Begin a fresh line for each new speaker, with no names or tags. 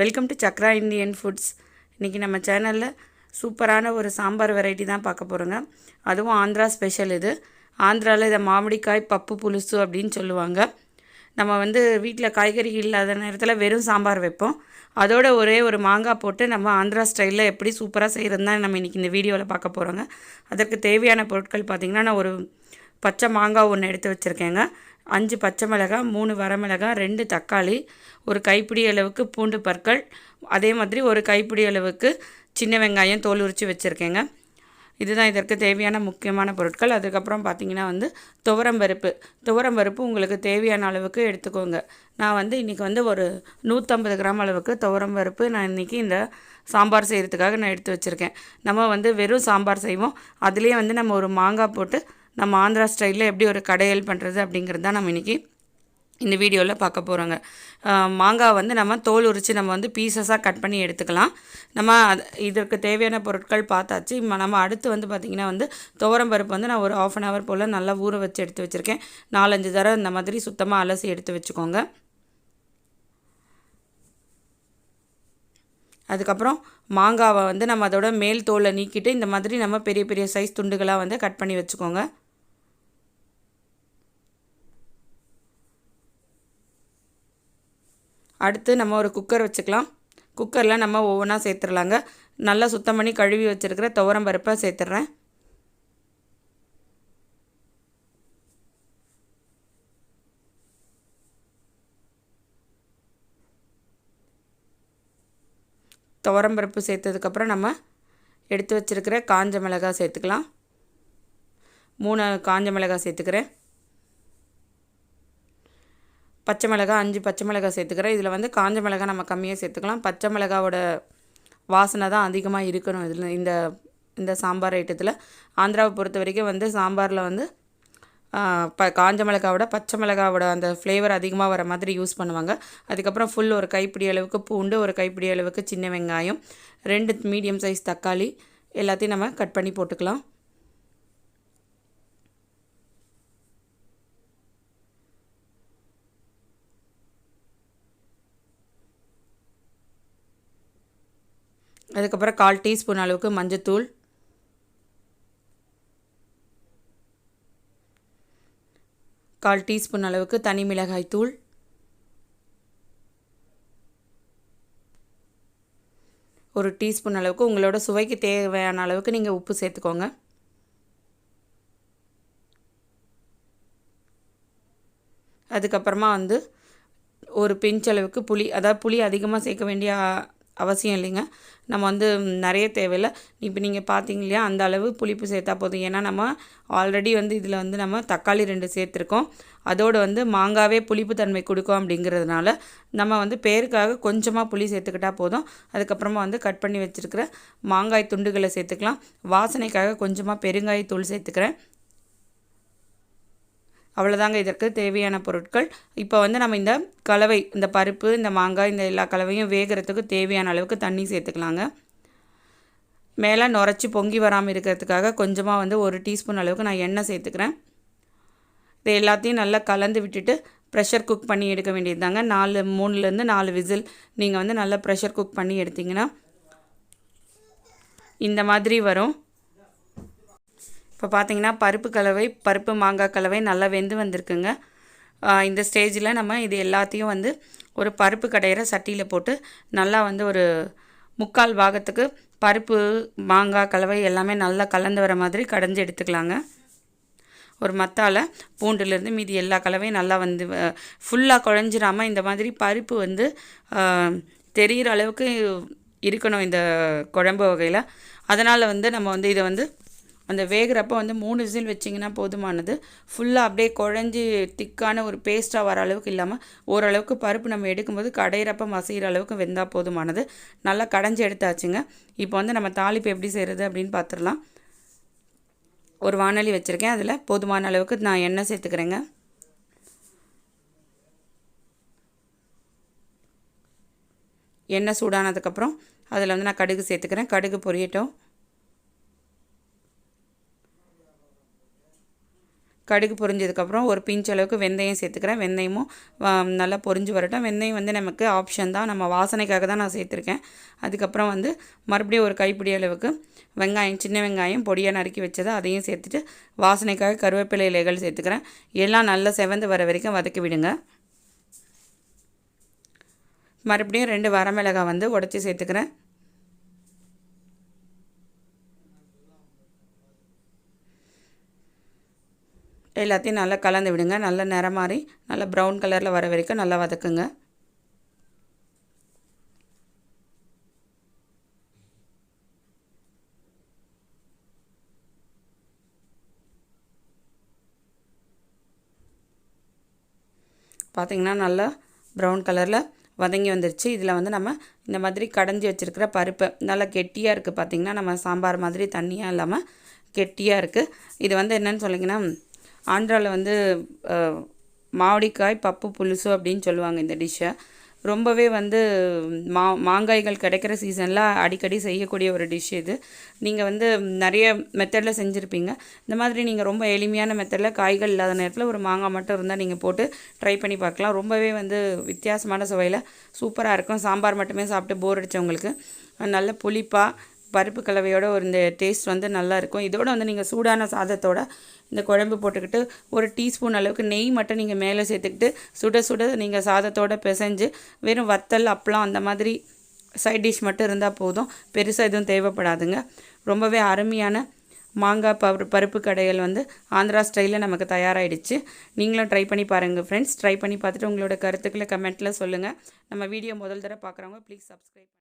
Welcome to Chakra Indian foods இன்றைக்கி நம்ம சேனலில் சூப்பரான ஒரு சாம்பார் வெரைட்டி தான் பார்க்க போகிறோங்க அதுவும் ஆந்திரா ஸ்பெஷல் இது. ஆந்திராவில் இதை மாமிடிக்காய் பப்பு புலுசு அப்படின்னு சொல்லுவாங்க. நம்ம வந்து வீட்டில் காய்கறி இல்லாத நேரத்தில் வெறும் சாம்பார் வைப்போம். அதோட ஒரே ஒரு மாங்காய் போட்டு நம்ம ஆந்திரா ஸ்டைலில் எப்படி சூப்பராக செய்கிறது தான் நம்ம இன்றைக்கி இந்த வீடியோவில் பார்க்க போகிறோங்க அதற்கு தேவையான பொருட்கள் பார்த்திங்கன்னா நான் ஒரு பச்சை மாங்காய் ஒன்று எடுத்து வச்சுருக்கேங்க. அஞ்சு பச்சை மிளகாய் மூணு வரமிளகாய் ரெண்டு தக்காளி ஒரு கைப்பிடி அளவுக்கு பூண்டு பற்கள். அதே மாதிரி ஒரு கைப்பிடி அளவுக்கு சின்ன வெங்காயம் தோல் உரித்து வச்சுருக்கேங்க. இதுதான் இதற்கு தேவையான முக்கியமான பொருட்கள். அதுக்கப்புறம் பார்த்திங்கன்னா வந்து துவரம்பருப்பு துவரம்பருப்பு உங்களுக்கு தேவையான அளவுக்கு எடுத்துக்கோங்க. நான் வந்து இன்றைக்கி வந்து ஒரு நூற்றம்பது கிராம் அளவுக்கு துவரம்பருப்பு நான் இன்றைக்கி இந்த சாம்பார் செய்கிறதுக்காக நான் எடுத்து வச்சுருக்கேன். நம்ம வந்து வெறும் சாம்பார் செய்வோம். அதுலேயே வந்து நம்ம ஒரு மாங்காய் போட்டு நம்ம ஆந்திரா ஸ்டைலில் எப்படி ஒரு கடையல் பண்ணுறது அப்படிங்கிறது தான் நம்ம இன்றைக்கி இந்த வீடியோவில் பார்க்க போகிறோங்க மாங்காய் வந்து நம்ம தோல் உரித்து நம்ம வந்து பீசஸாக கட் பண்ணி எடுத்துக்கலாம். நம்ம இதற்கு தேவையான பொருட்கள் பார்த்தாச்சு. நம்ம அடுத்து வந்து பார்த்திங்கன்னா வந்து துவரம் பருப்பு வந்து நான் ஒரு ஆஃப் அன் ஹவர் போல் நல்லா ஊற வச்சு எடுத்து வச்சுருக்கேன். நாலஞ்சு தடவை இந்த மாதிரி சுத்தமாக அலசி எடுத்து வச்சுக்கோங்க. அதுக்கப்புறம் மாங்காவை வந்து நம்ம அதோட மேல் தோலை நீக்கிட்டு இந்த மாதிரி நம்ம பெரிய பெரிய சைஸ் துண்டுகளாக வந்து கட் பண்ணி வச்சுக்கோங்க. அடுத்து நம்ம ஒரு குக்கர் வச்சுக்கலாம். குக்கரில் நம்ம ஒவ்வொன்றா சேர்த்துடலாங்க நல்லா சுத்தம் பண்ணி கழுவி வச்சுருக்கிற துவரம் பருப்பை சேர்த்துட்றேன் துவரம் பருப்பு சேர்த்ததுக்கப்புறம் நம்ம எடுத்து வச்சுருக்கிற காஞ்ச மிளகாய் சேர்த்துக்கலாம். மூணு காஞ்ச மிளகாய் சேர்த்துக்கிறேன். பச்சை மிளகாய் அஞ்சு பச்சை மிளகாய் சேர்த்துக்கிறேன். இதில் வந்து காஞ்ச மிளகாய் நம்ம கம்மியாக சேர்த்துக்கலாம். பச்சை மிளகாவோட வாசனை தான் அதிகமாக இருக்கணும் இதில். இந்த இந்த சாம்பார் ஐட்டத்தில். ஆந்திராவை பொறுத்த வரைக்கும் வந்து சாம்பாரில் வந்து ப காஞ்ச மிளகாவோட பச்சை மிளகாவோட அந்த ஃப்ளேவர் அதிகமாக வர மாதிரி யூஸ் பண்ணுவாங்க. அதுக்கப்புறம் ஃபுல் ஒரு கைப்பிடி அளவுக்கு பூண்டு ஒரு கைப்பிடி அளவுக்கு சின்ன வெங்காயம் ரெண்டு மீடியம் சைஸ் தக்காளி எல்லாத்தையும் நம்ம கட் பண்ணி போட்டுக்கலாம். அதுக்கப்புறம் கால் டீஸ்பூன் அளவுக்கு மஞ்சத்தூள். கால் டீஸ்பூன் அளவுக்கு தனி மிளகாய் தூள். ஒரு டீஸ்பூன் அளவுக்கு உங்களோட சுவைக்கு தேவையான அளவுக்கு நீங்கள் உப்பு சேர்த்துக்கோங்க. அதுக்கப்புறமா வந்து ஒரு பிஞ்ச் அளவுக்கு புளி அதாவது புளி அதிகமாக சேர்க்க வேண்டிய அவசியம் இல்லைங்க. நம்ம வந்து நிறைய தேவையில்ல. இப்போ நீங்கள் பார்த்தீங்க இல்லையா அந்த அளவு புளிப்பு சேர்த்தா போதும். ஏன்னா நம்ம ஆல்ரெடி வந்து இதில் வந்து நம்ம தக்காளி ரெண்டு சேர்த்துருக்கோம். அதோடு வந்து மாங்காவே புளிப்பு தன்மை கொடுக்கும் அப்படிங்கிறதுனால நம்ம வந்து பேருக்காக கொஞ்சமாக புளி சேர்த்துக்கிட்டா போதும். அதுக்கப்புறமா வந்து கட் பண்ணி வச்சுருக்கிற மாங்காய் துண்டுகளை சேர்த்துக்கலாம். வாசனைக்காக கொஞ்சமாக பெருங்காயத்தூள் சேர்த்துக்கிறேன். அவ்வளோதாங்க இதற்கு தேவையான பொருட்கள். இப்போ வந்து நம்ம இந்த கலவை இந்த பருப்பு இந்த மாங்காய் இந்த எல்லா கலவையும் வேகிறதுக்கு தேவையான அளவுக்கு தண்ணி சேர்த்துக்கலாங்க. மேலே நுரைச்சி பொங்கி வராமல் இருக்கிறதுக்காக கொஞ்சமாக வந்து ஒரு டீஸ்பூன் அளவுக்கு நான் எண்ணெய் சேர்த்துக்கிறேன். இது எல்லாத்தையும் நல்லா கலந்து விட்டுட்டு ப்ரெஷர் குக் பண்ணி எடுக்க வேண்டியது தாங்க நாலு மூணுலேருந்து நாலு விசில் நீங்கள் வந்து நல்லா ப்ரெஷர் குக் பண்ணி எடுத்தீங்கன்னா இந்த மாதிரி வரும். இப்போ பார்த்தீங்கன்னா பருப்பு கலவை பருப்பு மாங்காய் கலவை நல்லா வெந்து வந்திருக்குங்க. இந்த ஸ்டேஜில் நம்ம இது எல்லாத்தையும் வந்து ஒரு பருப்பு கடையிற சட்டியில் போட்டு நல்லா வந்து ஒரு முக்கால் பாகத்துக்கு பருப்பு மாங்காய் கலவை எல்லாமே நல்லா கலந்து வர மாதிரி கடைஞ்சி எடுத்துக்கலாங்க. ஒரு மத்தால் பூண்டுலேருந்து மீதி எல்லா கலவையும் நல்லா வந்து ஃபுல்லாக குழஞ்சிராமல் இந்த மாதிரி பருப்பு வந்து தெரிகிற அளவுக்கு இருக்கணும் இந்த குழம்பு வகையில். அதனால் வந்து நம்ம வந்து இதை வந்து அந்த வேகிறப்ப வந்து மூணு விசில் வச்சிங்கன்னா போதுமானது. ஃபுல்லாக அப்படியே குழஞ்சி திக்கான ஒரு பேஸ்ட்டாக வர அளவுக்கு இல்லாமல் ஓரளவுக்கு பருப்பு நம்ம எடுக்கும்போது கடையிறப்ப மசிகிற அளவுக்கு வெந்தால் போதுமானது. நல்லா கடைஞ்சி எடுத்தாச்சுங்க. இப்போ வந்து நம்ம தாளிப்பு எப்படி செய்கிறது அப்படின்னு பார்த்துடலாம் ஒரு வானொலி வச்சுருக்கேன். அதில் போதுமான அளவுக்கு நான் எண்ணெய் சேர்த்துக்கிறேங்க. எண்ணெய் சூடானதுக்கப்புறம் அதில் வந்து நான் கடுகு சேர்த்துக்கிறேன். கடுகு பொரியட்டும். கடுகு பொரிஞ்சதுக்கப்புறம் ஒரு பிஞ்ச் அளவுக்கு வெந்தயம் சேர்த்துக்கிறேன். வெந்தயமும் நல்லா பொரிஞ்சு வரட்டும். வெந்தயம் வந்து நமக்கு ஆப்ஷன் தான். நம்ம வாசனைக்காக தான் நான் சேர்த்துருக்கேன். அதுக்கப்புறம் வந்து மறுபடியும் ஒரு கைப்பிடி அளவுக்கு வெங்காயம் சின்ன வெங்காயம் பொடியாக நறுக்கி வச்சதை அதையும் சேர்த்துட்டு வாசனைக்காக கருவேப்பிலை இலைகள் சேர்த்துக்கிறேன். எல்லாம் நல்லா செவந்து வர வரைக்கும் வதக்கி விடுங்க. மறுபடியும் ரெண்டு வரமிளகாய் வந்து உடச்சி சேர்த்துக்கிறேன். எல்லாத்தையும் நல்லா கலந்து விடுங்க. நல்லா நிறம் மாறி நல்லா ப்ரௌன் கலரில் வர வரைக்கும் நல்லா வதக்குங்க. பார்த்திங்கன்னா நல்லா ப்ரௌன் கலரில் வதங்கி வந்துருச்சு. இதில் வந்து நம்ம இந்த மாதிரி கடைஞ்சி வச்சுருக்கிற பருப்பு நல்லா கெட்டியாக இருக்குது பார்த்திங்கன்னா நம்ம சாம்பார் மாதிரி தண்ணியாக இல்லாமல் கெட்டியாக இருக்குது இது வந்து என்னென்னு சொல்லிங்கன்னா ஆந்திராவில் வந்து மாவடிக்காய் பப்பு புலுசு அப்படின்னு சொல்லுவாங்க இந்த டிஷ்ஷை ரொம்பவே வந்து மா மாங்காய்கள் கிடைக்கிற சீசனில் அடிக்கடி செய்யக்கூடிய ஒரு டிஷ் இது. நீங்கள் வந்து நிறைய மெத்தடில் செஞ்சுருப்பீங்க. இந்த மாதிரி நீங்கள் ரொம்ப எளிமையான மெத்தடில் காய்கள் இல்லாத நேரத்தில் ஒரு மாங்காய் மட்டும் இருந்தால் நீங்கள் போட்டு ட்ரை பண்ணி பார்க்கலாம். ரொம்பவே வந்து வித்தியாசமான சுவையில் சூப்பராக இருக்கும். சாம்பார் மட்டுமே சாப்பிட்டு போர் அடித்தவங்களுக்கு நல்ல புளிப்பாக பருப்பு கலவையோட ஒரு இந்த டேஸ்ட் வந்து நல்லாயிருக்கும். இதோட வந்து நீங்கள் சூடான சாதத்தோட இந்த குழம்பு போட்டுக்கிட்டு ஒரு டீஸ்பூன் அளவுக்கு நெய் மட்டும் நீங்கள் மேலே சேர்த்துக்கிட்டு சுட சுட நீங்கள் சாதத்தோட பிசைஞ்சு வெறும் வத்தல் அப்பளம் அந்த மாதிரி சைட் டிஷ் மட்டும் இருந்தால் போதும். பெருசாக எதுவும் தேவைப்படாதுங்க. ரொம்பவே அருமையான மாங்காய் பரு பருப்பு கடைகள் வந்து ஆந்திரா ஸ்டைலில் நமக்கு தயாராகிடுச்சு நீங்களும் ட்ரை பண்ணி பாருங்கள் ஃப்ரெண்ட்ஸ் ட்ரை பண்ணி பார்த்துட்டு உங்களோட கருத்துக்களை கமெண்ட்டில் சொல்லுங்கள் நம்ம வீடியோ முதல் தடவை பார்க்குறவங்க ப்ளீஸ் சப்ஸ்கிரைப்